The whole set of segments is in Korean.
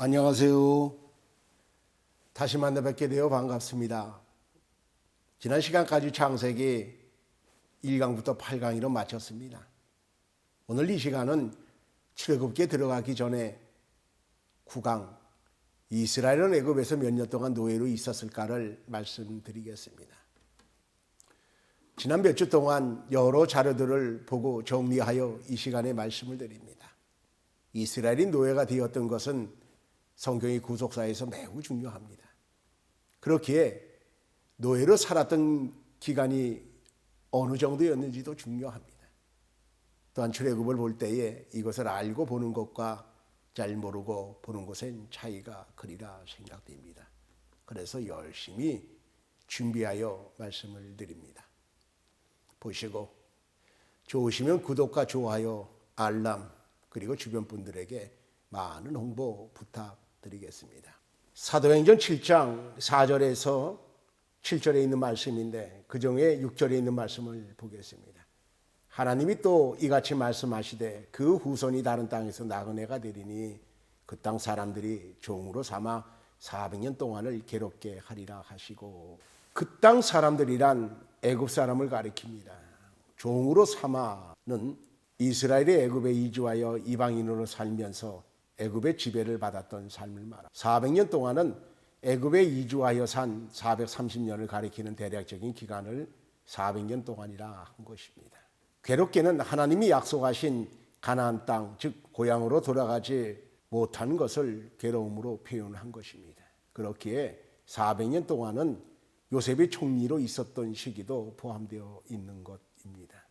안녕하세요. 다시 만나 뵙게 되어 반갑습니다. 지난 시간까지 창세기 1강부터 8강으로 마쳤습니다. 오늘 이 시간은 출애굽기에 들어가기 전에 9강 이스라엘은 애굽에서 몇 년 동안 노예로 있었을까를 말씀드리겠습니다. 지난 몇 주 동안 여러 자료들을 보고 정리하여 이 시간에 말씀을 드립니다. 이스라엘이 노예가 되었던 것은 성경의 구속사에서 매우 중요합니다. 그렇기에 노예로 살았던 기간이 어느 정도였는지도 중요합니다. 또한 출애굽을 볼 때에 이것을 알고 보는 것과 잘 모르고 보는 것엔 차이가 크리라 생각됩니다. 그래서 열심히 준비하여 말씀을 드립니다. 보시고 좋으시면 구독과 좋아요, 알람 그리고 주변 분들에게 많은 홍보 부탁 드리겠습니다. 사도행전 7장 4절에서 7절에 있는 말씀인데 그 중에 6절에 있는 말씀을 보겠습니다. 하나님이 또 이같이 말씀하시되 그 후손이 다른 땅에서 나그네가 되리니 그 땅 사람들이 종으로 삼아 400년 동안을 괴롭게 하리라 하시고 그 땅 사람들이란 애굽 사람을 가리킵니다. 종으로 삼아는 이스라엘이 애굽에 이주하여 이방인으로 살면서 애굽의 지배를 받았던 삶을 말합니다. 400년 동안은 애굽에 이주하여 산 430년을 가리키는 대략적인 기간을 400년 동안이라 한 것입니다. 괴롭게는 하나님이 약속하신 가나안 땅, 즉 고향으로 돌아가지 못한 것을 괴로움으로 표현한 것입니다. 그렇기에 400년 동안은 요셉이 총리로 있었던 시기도 포함되어 있는 것입니다.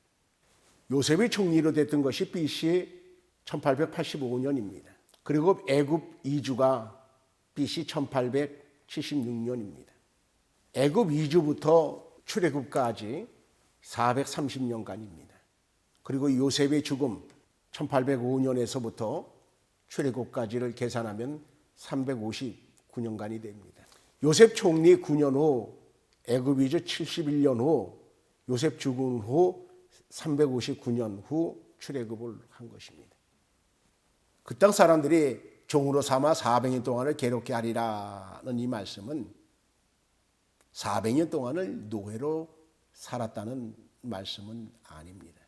요셉이 총리로 됐던 것이 BC 1885년입니다. 그리고 애굽 이주가 BC 1876년입니다. 애굽 이주부터 출애굽까지 430년간입니다. 그리고 요셉의 죽음 1805년에서부터 출애굽까지를 계산하면 359년간이 됩니다. 요셉 총리 9년 후 애굽 이주 71년 후 요셉 죽은 후 359년 후 출애굽을 한 것입니다. 그 땅 사람들이 종으로 삼아 400년 동안을 괴롭게 하리라는 이 말씀은 400년 동안을 노예로 살았다는 말씀은 아닙니다.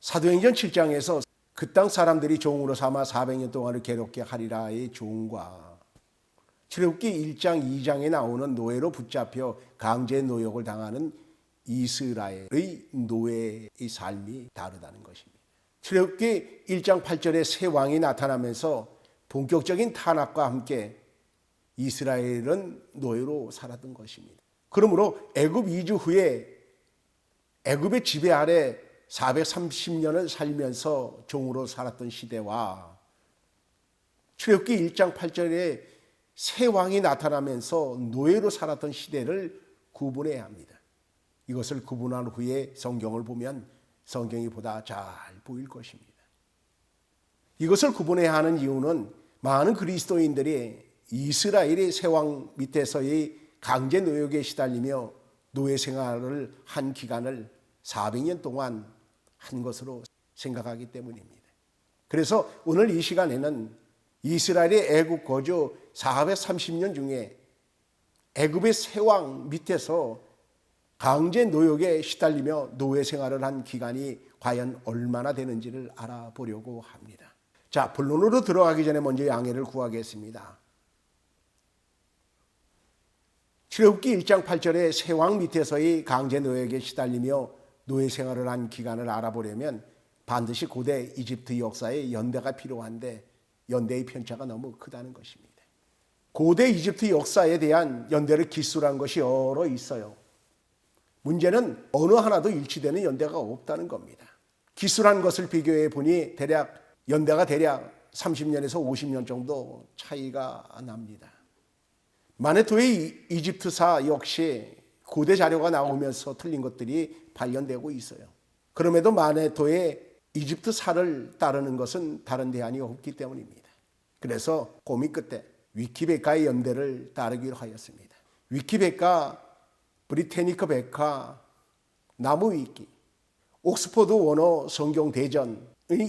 사도행전 7장에서 그 땅 사람들이 종으로 삼아 400년 동안을 괴롭게 하리라의 종과 출애굽기 1장 2장에 나오는 노예로 붙잡혀 강제 노역을 당하는 이스라엘의 노예의 삶이 다르다는 것입니다. 출애굽기 1장 8절에 새 왕이 나타나면서 본격적인 탄압과 함께 이스라엘은 노예로 살았던 것입니다. 그러므로 애굽 이주 후에 애굽의 지배 아래 430년을 살면서 종으로 살았던 시대와 출애굽기 1장 8절에 새 왕이 나타나면서 노예로 살았던 시대를 구분해야 합니다. 이것을 구분한 후에 성경을 보면 성경이 보다 잘 보일 것입니다. 이것을 구분해야 하는 이유는 많은 그리스도인들이 이스라엘의 세왕 밑에서의 강제 노역에 시달리며 노예 생활을 한 기간을 400년 동안 한 것으로 생각하기 때문입니다. 그래서 오늘 이 시간에는 이스라엘의 애굽 거주 430년 중에 애굽의 세왕 밑에서 강제 노역에 시달리며 노예 생활을 한 기간이 과연 얼마나 되는지를 알아보려고 합니다. 자, 본론으로 들어가기 전에 먼저 양해를 구하겠습니다. 출애굽기 1장 8절에 세왕 밑에서의 강제 노역에 시달리며 노예 생활을 한 기간을 알아보려면 반드시 고대 이집트 역사의 연대가 필요한데 연대의 편차가 너무 크다는 것입니다. 고대 이집트 역사에 대한 연대를 기술한 것이 여러 있어요. 문제는 어느 하나도 일치되는 연대가 없다는 겁니다. 기술한 것을 비교해 보니 대략 연대가 대략 30년에서 50년 정도 차이가 납니다. 마네토의 이집트사 역시 고대 자료가 나오면서 틀린 것들이 발견되고 있어요. 그럼에도 마네토의 이집트사를 따르는 것은 다른 대안이 없기 때문입니다. 그래서 고민 끝에 위키백과의 연대를 따르기로 하였습니다. 위키백과, 브리테니커 백과, 나무 위키, 옥스퍼드 원어 성경 대전의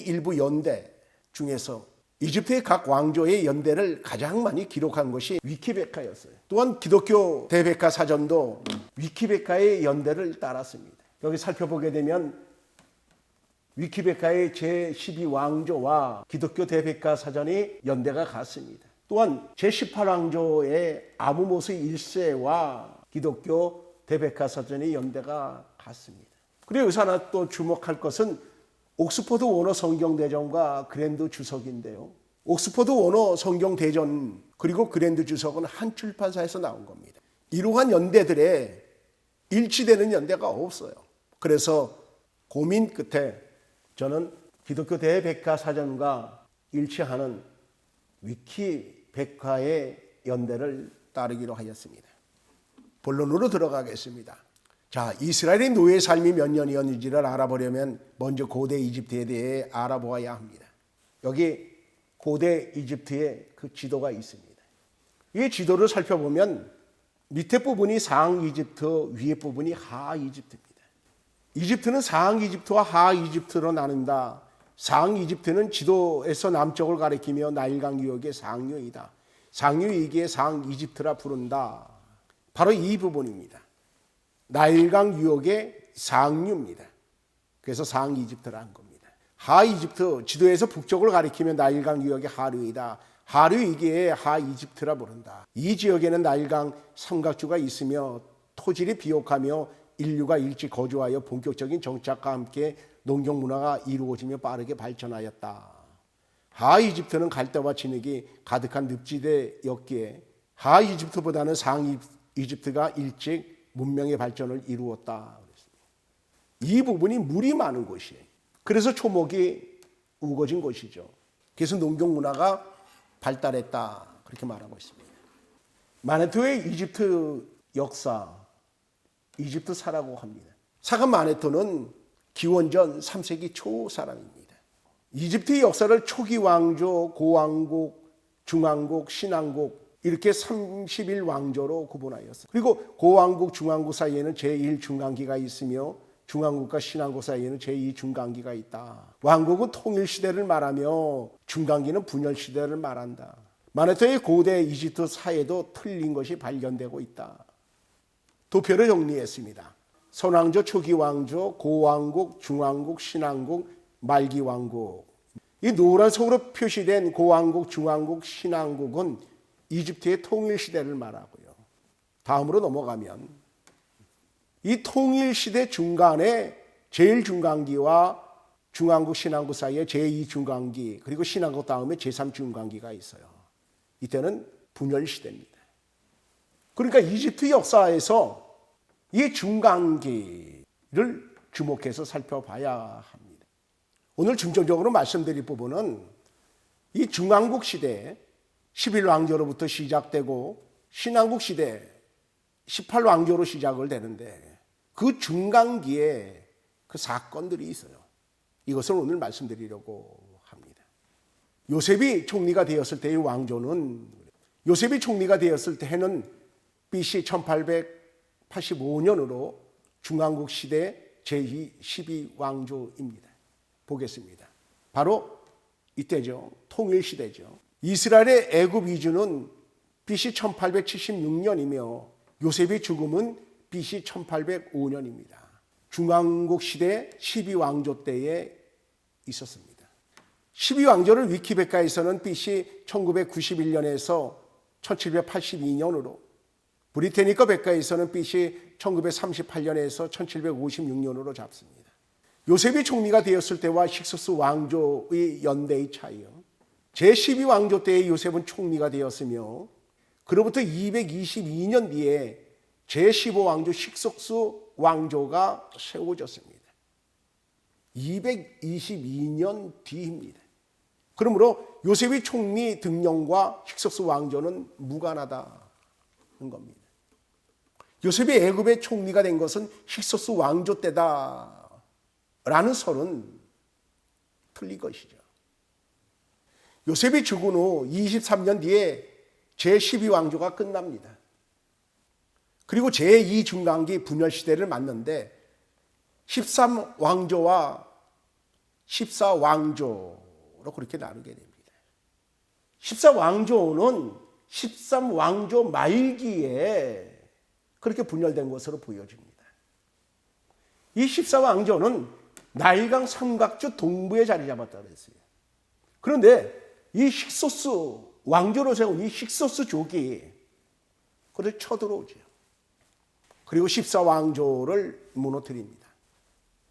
일부 연대 중에서 이집트의 각 왕조의 연대를 가장 많이 기록한 것이 위키백과였어요. 또한 기독교 대백과 사전도 위키백과의 연대를 따랐습니다. 여기 살펴보게 되면 위키백과의 제12왕조와 기독교 대백과 사전이 연대가 같습니다. 또한 제18왕조의 아무모스 1세와 기독교 대백과 사전의 연대가 같습니다. 그리고 여기서 하나 또 주목할 것은 옥스퍼드 원어 성경대전과 그랜드 주석인데요. 옥스퍼드 원어 성경대전 그리고 그랜드 주석은 한 출판사에서 나온 겁니다. 이러한 연대들의 일치되는 연대가 없어요. 그래서 고민 끝에 저는 기독교 대백과사전과 일치하는 위키백과의 연대를 따르기로 하였습니다. 본론으로 들어가겠습니다. 자, 이스라엘의 노예 삶이 몇 년이었는지를 알아보려면 먼저 고대 이집트에 대해 알아보아야 합니다. 여기 고대 이집트의 그 지도가 있습니다. 이 지도를 살펴보면 밑에 부분이 상 이집트, 위에 부분이 하 이집트입니다. 이집트는 상 이집트와 하 이집트로 나눈다. 상 이집트는 지도에서 남쪽을 가리키며 나일강 유역의 상류이다. 상류 이기에 상 이집트라 부른다. 바로 이 부분입니다. 나일강 유역의 상류입니다. 그래서 상 이집트라 한 겁니다. 하 이집트 지도에서 북쪽을 가리키면 나일강 유역의 하류이다. 하류이기에 하 이집트라 부른다. 이 지역에는 나일강 삼각주가 있으며 토질이 비옥하며 인류가 일찍 거주하여 본격적인 정착과 함께 농경 문화가 이루어지며 빠르게 발전하였다. 하 이집트는 갈대와 진흙이 가득한 늪지대였기에 하 이집트보다는 상이 집트가 일찍 문명의 발전을 이루었다. 이 부분이 물이 많은 곳이에요. 그래서 초목이 우거진 곳이죠. 그래서 농경 문화가 발달했다. 그렇게 말하고 있습니다. 마네토의 이집트 역사, 이집트 사라고 합니다. 사가 마네토는 기원전 3세기 초 사람입니다. 이집트의 역사를 초기 왕조, 고왕국, 중왕국, 신왕국 이렇게 30일 왕조로 구분하였어요. 그리고 고왕국, 중왕국 사이에는 제1중간기가 있으며 중왕국과 신왕국 사이에는 제2중간기가 있다. 왕국은 통일 시대를 말하며 중간기는 분열 시대를 말한다. 마네토의 고대 이집트 사회도 틀린 것이 발견되고 있다. 도표를 정리했습니다. 선왕조, 초기 왕조, 고왕국, 중왕국, 신왕국, 말기 왕국. 이 노란 색으로 표시된 고왕국, 중왕국, 신왕국은 이집트의 통일 시대를 말하고요. 다음으로 넘어가면 이 통일 시대 중간에 제일 중간기와 중왕국, 신왕국 사이에 제2 중간기 그리고 신왕국 다음에 제3 중간기가 있어요. 이때는 분열 시대입니다. 그러니까 이집트 역사에서 이 중간기를 주목해서 살펴봐야 합니다. 오늘 중점적으로 말씀드릴 부분은 이 중왕국 시대 11 왕조로부터 시작되고 신왕국 시대 18 왕조로 시작을 되는데 그 중간기에 그 사건들이 있어요. 이것을 오늘 말씀드리려고 합니다. 요셉이 총리가 되었을 때의 왕조는 요셉이 총리가 되었을 때는 BC 1885년으로 중왕국 시대 제2 12왕조입니다. 보겠습니다. 바로 이때죠. 통일 시대죠. 이스라엘의 애굽 이주는 BC 1876년이며 요셉의 죽음은 BC 1805년입니다. 중왕국 시대 12왕조 때에 있었습니다. 12왕조를 위키백과에서는 BC 1991년에서 1782년으로 브리테니커 백과에서는 BC 1938년에서 1756년으로 잡습니다. 요셉이 총리가 되었을 때와 식소스 왕조의 연대의 차이요. 제12왕조 때의 요셉은 총리가 되었으며 그로부터 222년 뒤에 제15왕조 식석수 왕조가 세워졌습니다. 222년 뒤입니다. 그러므로 요셉의 총리 등령과 식석수 왕조는 무관하다는 겁니다. 요셉이 애굽의 총리가 된 것은 식소스 왕조 때다라는 설은 틀린 것이죠. 요셉이 죽은 후 23년 뒤에 제12왕조가 끝납니다. 그리고 제2중간기 분열시대를 맞는데 13왕조와 14왕조로 그렇게 나누게 됩니다. 14왕조는 13왕조 말기에 그렇게 분열된 것으로 보여집니다. 이 14왕조는 나일강 삼각주 동부에 자리 잡았다고 했어요. 그런데 이 힉소스 왕조로 세운 이 힉소스 족이 그를 쳐들어오죠. 그리고 14왕조를 무너뜨립니다.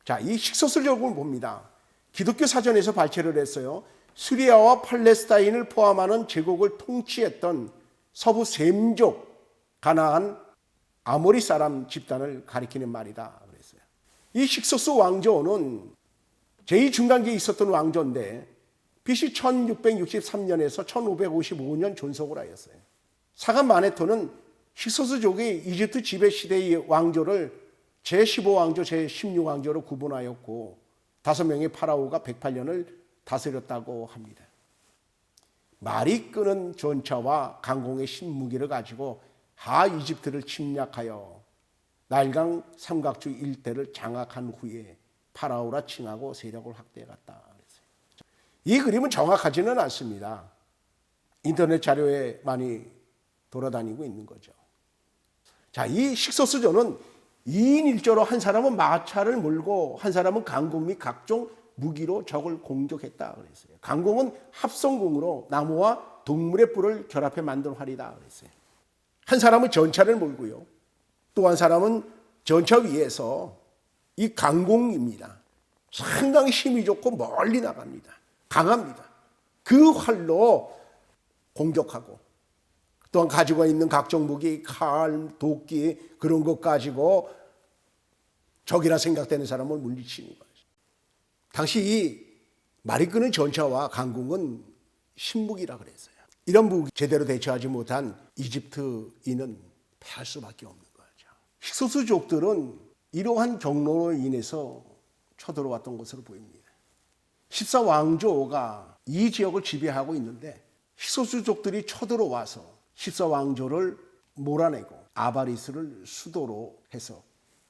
자, 이 힉소스 족을 봅니다. 기독교 사전에서 발췌를 했어요. 수리아와 팔레스타인을 포함하는 제국을 통치했던 서부 셈족 가나안 아모리 사람 집단을 가리키는 말이다 그랬어요. 이 힉소스 왕조는 제2중간기에 있었던 왕조인데 BC 1663년에서 1555년 존속을 하였어요. 사간 마네토는 힉소스족이 이집트 지배 시대의 왕조를 제15왕조, 제16왕조로 구분하였고 다섯 명의 파라오가 108년을 다스렸다고 합니다. 말이 끄는 전차와 강공의 신무기를 가지고 하 이집트를 침략하여 날강 삼각주 일대를 장악한 후에 파라오라 칭하고 세력을 확대해 갔다. 이 그림은 정확하지는 않습니다. 인터넷 자료에 많이 돌아다니고 있는 거죠. 자, 이 식소수조는 2인 1조로 한 사람은 마차를 몰고 한 사람은 강공 및 각종 무기로 적을 공격했다 그랬어요. 강공은 합성공으로 나무와 동물의 뿔을 결합해 만든 활이다 그랬어요. 한 사람은 전차를 몰고요. 또 한 사람은 전차 위에서 이 강공입니다. 상당히 힘이 좋고 멀리 나갑니다. 강합니다. 그 활로 공격하고 또한 가지고 있는 각종 무기, 칼, 도끼 그런 것 가지고 적이라 생각되는 사람을 물리치는 거예요. 당시 이 말이 끄는 전차와 강궁은 신무기라 그랬어요. 이런 무기 제대로 대처하지 못한 이집트인은 패할 수밖에 없는 거죠. 힉소스족들은 이러한 경로로 인해서 쳐들어왔던 것으로 보입니다. 14왕조가 이 지역을 지배하고 있는데 힉소스족들이 쳐들어와서 14왕조를 몰아내고 아바리스를 수도로 해서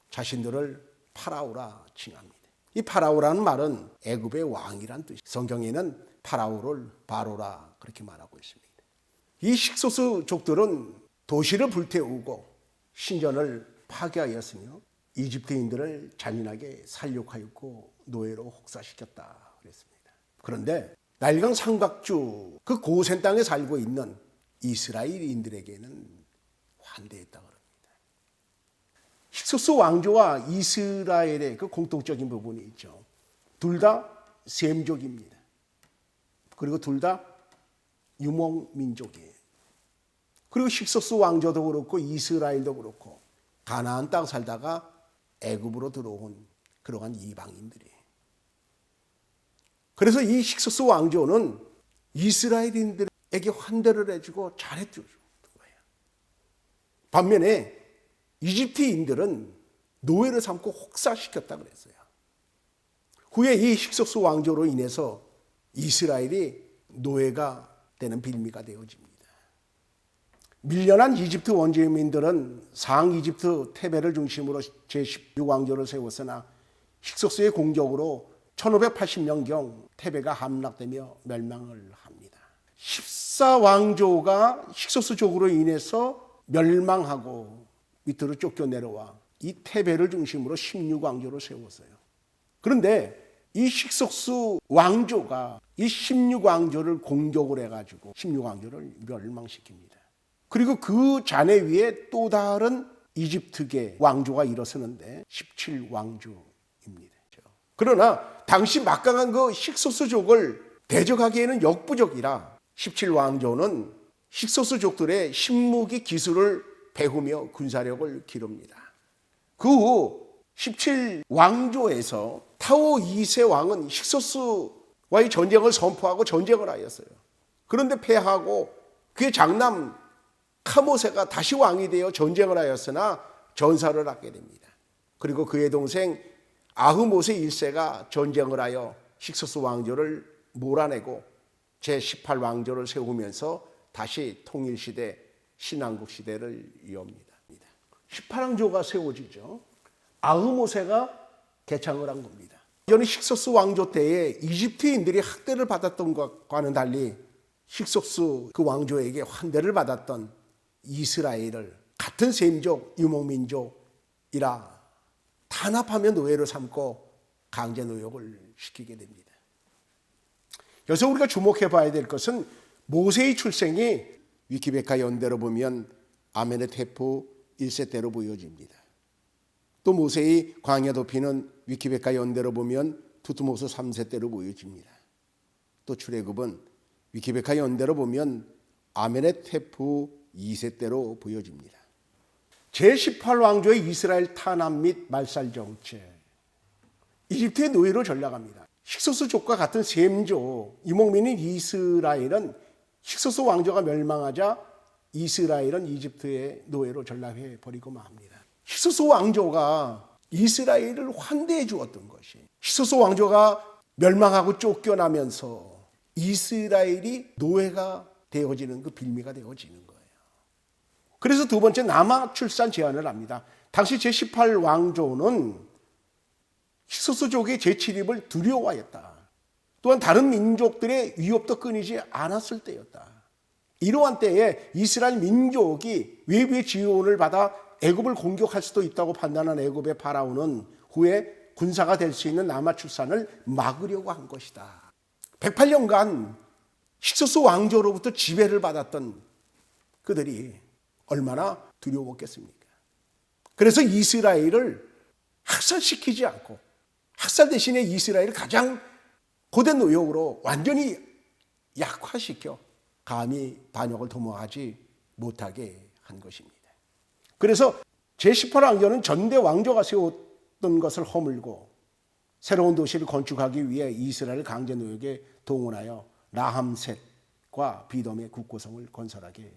자신들을 파라오라 칭합니다. 이 파라오라는 말은 애굽의 왕이란 뜻이 성경에는 파라오를 바로라 그렇게 말하고 있습니다. 이 식소스족들은 도시를 불태우고 신전을 파괴하였으며 이집트인들을 잔인하게 살육하였고 노예로 혹사시켰다 그랬습니다. 그런데 나일강 삼각주 그 고센 땅에 살고 있는 이스라엘인들에게는 환대했다 그럽니다. 힉소스 왕조와 이스라엘의 그 공통적인 부분이 있죠. 둘 다 셈족입니다. 그리고 둘 다 유목 민족이에요. 그리고 힉소스 왕조도 그렇고 이스라엘도 그렇고 가나안 땅 살다가 애굽으로 들어온 그러한 이방인들이에요. 그래서 이 힉소스 왕조는 이스라엘인들에게 환대를 해주고 잘해주는 거예요. 반면에 이집트인들은 노예를 삼고 혹사시켰다 그랬어요. 후에 이 힉소스 왕조로 인해서 이스라엘이 노예가 되는 빌미가 되어집니다. 밀려난 이집트 원주민들은 상 이집트 테베를 중심으로 제16왕조를 세웠으나 힉소스의 공격으로 1580년경 테베가 함락되며 멸망을 합니다. 14왕조가 힉소스족으로 인해서 멸망하고 밑으로 쫓겨 내려와 이 테베를 중심으로 16왕조를 세웠어요. 그런데 이 힉소스 왕조가 이 16왕조를 공격을 해가지고 16왕조를 멸망시킵니다. 그리고 그 잔해 위에 또 다른 이집트계 왕조가 일어서는데 17왕조입니다. 그러나 당시 막강한 그 힉소스족을 대적하기에는 역부족이라 17왕조는 힉소스족들의 신무기 기술을 배우며 군사력을 기릅니다. 그 후 17왕조에서 타오 2세 왕은 힉소스와의 전쟁을 선포하고 전쟁을 하였어요. 그런데 패하고 그의 장남 카모세가 다시 왕이 되어 전쟁을 하였으나 전사를 하게 됩니다. 그리고 그의 동생 아흐모세 1세가 전쟁을 하여 힉소스 왕조를 몰아내고 제18 왕조를 세우면서 다시 통일시대 신왕국 시대를 이어옵니다. 18왕조가 세워지죠. 아흐모세가 개창을 한 겁니다. 이전에 힉소스 왕조 때에 이집트인들이 학대를 받았던 것과는 달리 식속수 그 왕조에게 환대를 받았던 이스라엘을 같은 셈족 유목민족이라 탄압하며 노예로 삼고 강제 노역을 시키게 됩니다. 여기서 우리가 주목해 봐야 될 것은 모세의 출생이 위키베카 연대로 보면 아메네테프 1세 때로 보여집니다. 또 모세의 광야 도피는 위키베카 연대로 보면 투트모스 3세 때로 보여집니다. 또 출애굽은 위키베카 연대로 보면 아메네테프 2세 때로 보여집니다. 제18왕조의 이스라엘 탄압 및 말살 정책. 이집트의 노예로 전락합니다. 식소수족과 같은 셈조, 이목민인 이스라엘은 식소수 왕조가 멸망하자 이스라엘은 이집트의 노예로 전락해 버리고 맙니다. 식소수 왕조가 이스라엘을 환대해 주었던 것이 식소수 왕조가 멸망하고 쫓겨나면서 이스라엘이 노예가 되어지는 그 빌미가 되어지는 거예요. 그래서 두 번째 남아 출산 제한을 합니다. 당시 제18 왕조는 히소스족의 재치립을 두려워하였다. 또한 다른 민족들의 위협도 끊이지 않았을 때였다. 이러한 때에 이스라엘 민족이 외부의 지원을 받아 애굽을 공격할 수도 있다고 판단한 애굽의 파라오는 후에 군사가 될 수 있는 남아 출산을 막으려고 한 것이다. 108년간 힉소스 왕조로부터 지배를 받았던 그들이 얼마나 두려웠겠습니까? 그래서 이스라엘을 학살시키지 않고 학살 대신에 이스라엘을 가장 고된 노역으로 완전히 약화시켜 감히 반역을 도모하지 못하게 한 것입니다. 그래서 제18 왕조는 전대 왕조가 세웠던 것을 허물고 새로운 도시를 건축하기 위해 이스라엘 강제 노역에 동원하여 라함셋과 비덤의 국고성을 건설하게.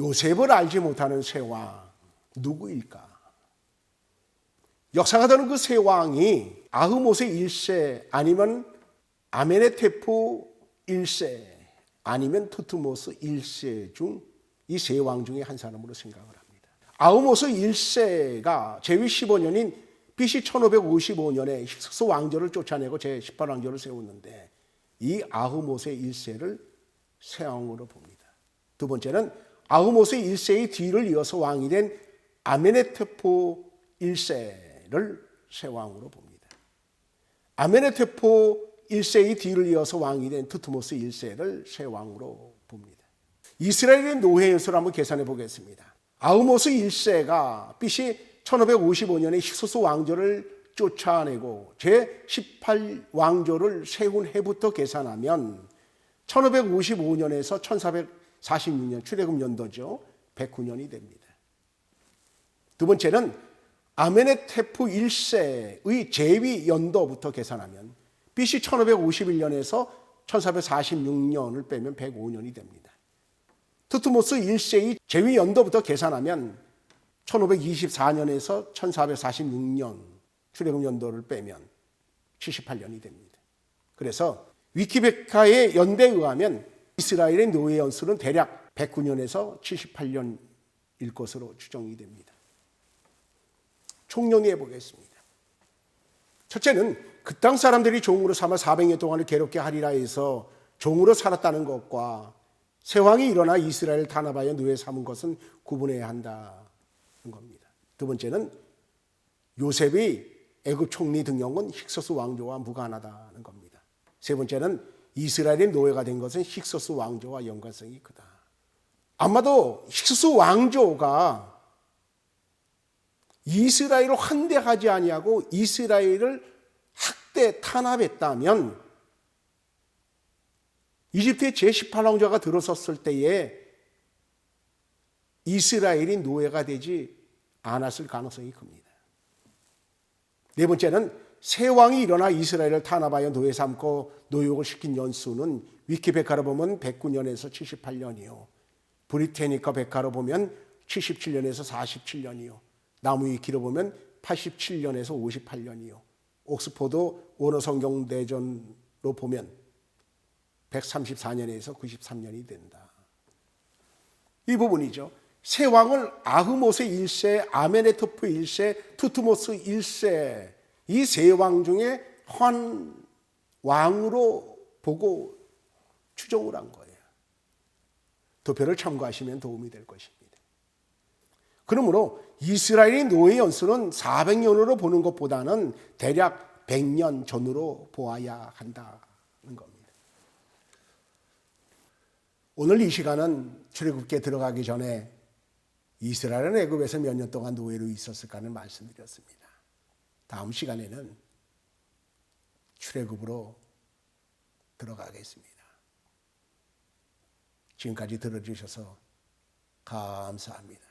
요셉을 알지 못하는 세왕 누구일까? 역사가 되는 그세 왕이 아흐모세 1세 아니면 아메네테프 1세 아니면 투트모스 1세 중 이 세 왕 중에 한 사람으로 생각을 합니다. 아흐모스 1세가 제위 15년인 BC 1555년에 힉스 왕조를 쫓아내고 제18왕조를 세웠는데 이 아흐모세 1세를 세왕으로 봅니다. 두 번째는 아흐모세 1세의 뒤를 이어서 왕이 된 아메네테프 1세를 세왕으로 봅니다. 아메네테프 1세의 뒤를 이어서 왕이 된 투트모스 1세를 세왕으로 봅니다. 이스라엘의 노예 연수를 한번 계산해 보겠습니다. 아흐모스 1세가 BC 1555년에 히소스 왕조를 쫓아내고 제18 왕조를 세운 해부터 계산하면 1555년에서 1446년 출애굽 연도죠. 109년이 됩니다. 두 번째는 아메네테프 1세의 제위 연도부터 계산하면 BC 1551년에서 1446년을 빼면 105년이 됩니다. 투트모스 1세의 제위 연도부터 계산하면 1524년에서 1446년 출애굽 연도를 빼면 78년이 됩니다. 그래서 위키베카의 연대에 의하면 이스라엘의 노예 연수는 대략 109년에서 78년일 것으로 추정이 됩니다. 총정리해 보겠습니다. 첫째는 그 땅 사람들이 종으로 삼아 400년 동안을 괴롭게 하리라 해서 종으로 살았다는 것과 세왕이 일어나 이스라엘을 탄압하여 노예 삼은 것은 구분해야 한다는 겁니다. 두 번째는 요셉의 애굽 총리 등용은 힉소스 왕조와 무관하다는 겁니다. 세 번째는 이스라엘의 노예가 된 것은 힉소스 왕조와 연관성이 크다. 아마도 힉소스 왕조가 이스라엘을 환대하지 아니하고 이스라엘을 학대 탄압했다면 이집트의 제18왕조가 들어섰을 때에 이스라엘이 노예가 되지 않았을 가능성이 큽니다. 네 번째는 새 왕이 일어나 이스라엘을 탄압하여 노예 삼고 노역을 시킨 연수는 위키백화로 보면 109년에서 78년이요. 브리테니카 백화로 보면 77년에서 47년이요. 나무위키로 보면 87년에서 58년이요. 옥스포드 원어 성경 대전로 보면 134년에서 93년이 된다. 이 부분이죠. 세 왕을 아흐모스 1세, 아메네토프 1세, 투트모스 1세 이 세 왕 중에 한 왕으로 보고 추정을 한 거예요. 도표를 참고하시면 도움이 될 것입니다. 그러므로 이스라엘의 노예 연수는 400년으로 보는 것보다는 대략 100년 전으로 보아야 한다는 겁니다. 오늘 이 시간은 출애굽기에 들어가기 전에 이스라엘은 애굽에서 몇 년 동안 노예로 있었을까는 말씀드렸습니다. 다음 시간에는 출애굽으로 들어가겠습니다. 지금까지 들어주셔서 감사합니다.